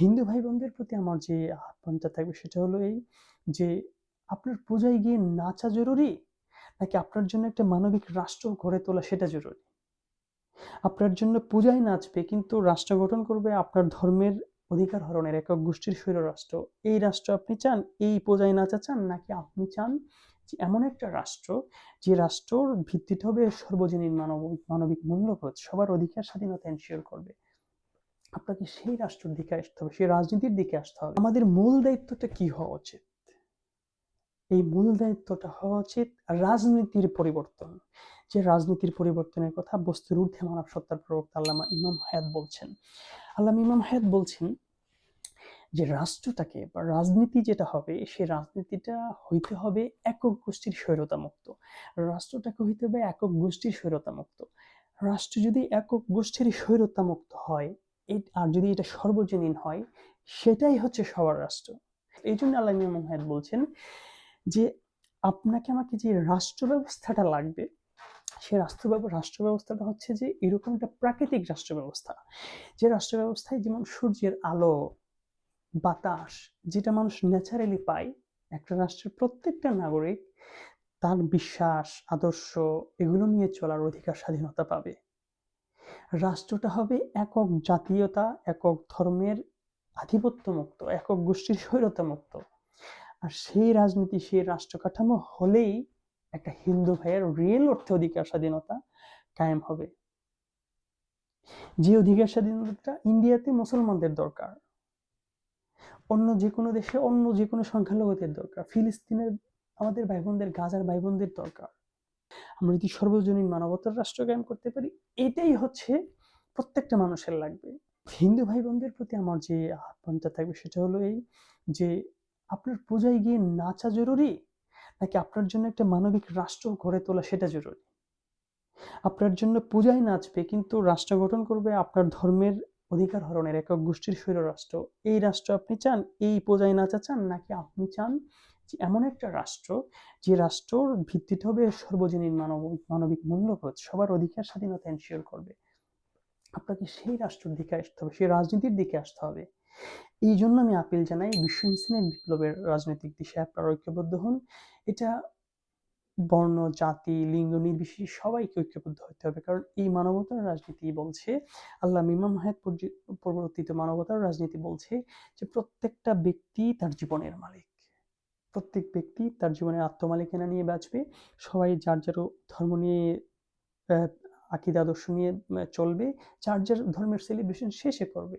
হিন্দু ভাই বোনদের প্রতি আমার যে আহ্বানটা থাকবে সেটা হলো এই যে, আপনার পূজায় গিয়ে নাচা জরুরি? নাকি আপনার জন্য একটা মানবিক রাষ্ট্র গড়ে তোলা সেটা জরুরি? আপনার জন্য পূজায় নাচবে কিন্তু রাষ্ট্র গঠন করবে আপনার ধর্মের অধিকার হরণের একক গোষ্ঠীর স্বৈর রাষ্ট্র এই রাষ্ট্র আপনি চান? এই পূজায় নাচা চান? নাকি আপনি চান যে এমন একটা রাষ্ট্র যে রাষ্ট্রর ভিত্তিটা হবে সর্বজনীন মানবিক মানবিক মূল্যবোধ? সবার অধিকার স্বাধীনতা এনশিওর করবে। আপনাকে সেই রাষ্ট্রের দিকে আসতে হবে, সেই রাজনীতির দিকে আসতে হবে। আমাদের মূল দায়িত্বটা কি হওয়া উচিত? এই মূল দায়িত্বটা হওয়া উচিত রাজনীতির পরিবর্তন। যে রাজনীতির পরিবর্তনের কথা বস্তুর ঊর্ধ্বে মানব সত্তার প্রবক্তা আল্লামা ইমাম হায়াত বলছেন। আল্লামা ইমাম হায়াত বলছেন যে রাষ্ট্রটাকে বা রাজনীতি যেটা হবে, সেই রাজনীতিটা হইতে হবে একক গোষ্ঠীর স্বৈরতা মুক্ত রাষ্ট্রটাকে হইতে হবে একক গোষ্ঠীর স্বৈরতা মুক্ত রাষ্ট্র যদি একক গোষ্ঠীর স্বৈরতা মুক্ত হয় আর যদি এটা সর্বজনীন হয়, সেটাই হচ্ছে সবার রাষ্ট্র। এই জন্য আল্লাহ বলছেন যে, আপনাকে আমাকে যে রাষ্ট্র ব্যবস্থাটা লাগবে, সে রাষ্ট্র রাষ্ট্র ব্যবস্থাটা হচ্ছে যে, এরকম একটা প্রাকৃতিক রাষ্ট্র ব্যবস্থা যে রাষ্ট্র ব্যবস্থায় যেমন সূর্যের আলো, বাতাস, যেটা মানুষ ন্যাচারালি পায়, একটা রাষ্ট্রের প্রত্যেকটা নাগরিক তার বিশ্বাস, আদর্শ, এগুলো নিয়ে চলার অধিকার, স্বাধীনতা পাবে। রাষ্ট্রটা হবে একক জাতীয়তা, একক ধর্মের আধিপত্য মুক্ত একক গোষ্ঠীর স্বৈরতা মুক্ত আর সেই রাজনীতি, সেই রাষ্ট্র কাঠামো হলেই একটা হিন্দু ভাইয়ের রিয়েল অর্থে অধিকার, স্বাধীনতা কায়েম হবে। যে অধিকার স্বাধীনতা ইন্ডিয়াতে মুসলমানদের দরকার। অন্য যে কোনো দেশে অন্য যে কোনো সংখ্যালঘুদের দরকার। ফিলিস্তিনের আমাদের ভাই বোনদের গাজার ভাই বোনদের দরকার। আমরা যদি সর্বজনীন মানবতার রাষ্ট্র কায়েম করতে পারি, এটাই হচ্ছে প্রত্যেকটা মানুষের লাগবে। হিন্দু ভাই বোনদের প্রতি আমার যে আহ্বানটা থাকবে সেটা হলো এই যে, আপনার পূজায় গিয়ে নাচা জরুরি, নাকি আপনার জন্য একটা মানবিক রাষ্ট্র গড়ে তোলা সেটা জরুরি? আপনার জন্য পূজায় নাচবে, কিন্তু রাষ্ট্র গঠন করবে আপনার ধর্মের অধিকার হরণের একক গোষ্ঠীর স্বৈর রাষ্ট্র এই রাষ্ট্র আপনি চান, এই পূজায় নাচা চান, নাকি আপনি চান এমন একটা রাষ্ট্র যে রাষ্ট্রর ভিত্তিটা হবে সর্বজনীন মানবিক মানবিক মূল্যবোধ। সবার অধিকার স্বাধীনতা এনশিওর করবে। আপনাকে সেই রাষ্ট্রের দিকে আসতে হবে, সেই রাজনীতির দিকে আসতে হবে। এই জন্য আমি আপিল জানাই, বিশ্ব ইসলামিক বিপ্লবের রাজনৈতিক দিশায় আপনারা ঐক্যবদ্ধ হন। এটা বর্ণ, জাতি, লিঙ্গ নির্বিশেষে সবাইকে ঐক্যবদ্ধ হতে হবে। কারণ এই মানবতার রাজনীতি বলছে, আল্লাহ হায়াত পর্য- প্রবর্তিত মানবতার রাজনীতি বলছে যে প্রত্যেকটা ব্যক্তি তার জীবনের মালিক। প্রত্যেক ব্যক্তি তার জীবনের আত্মমালিকানা নিয়ে বাঁচবে। সবাই যার যার ধর্ম নিয়ে আকিদা, আদর্শ নিয়ে চলবে, যার যার ধর্মের সেলিব্রেশন শেষে করবে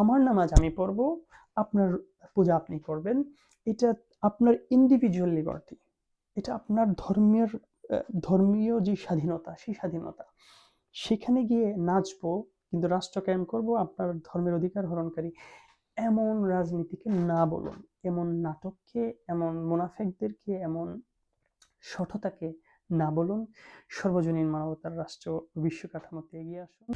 আমার নামাজ আমি পড়ব, আপনার পূজা আপনি করবেন। এটা আপনার ইন্ডিভিজুয়াল লিবার্টি এটা আপনার ধর্মের ধর্মীয় যে স্বাধীনতা, সেই স্বাধীনতা। সেখানে গিয়ে নাচবো, কিন্তু রাষ্ট্র কায়েম করব, আপনার ধর্মের অধিকার হরণকারী। এমন রাজনীতিকে না বলুন, এমন নাটককে, এমন মুনাফেকদেরকে, এমন সঠতাকে না বলুন, সর্বজনীন মানবতার রাষ্ট্র বিশ্ব কাঠামোতে এগিয়ে আসুন।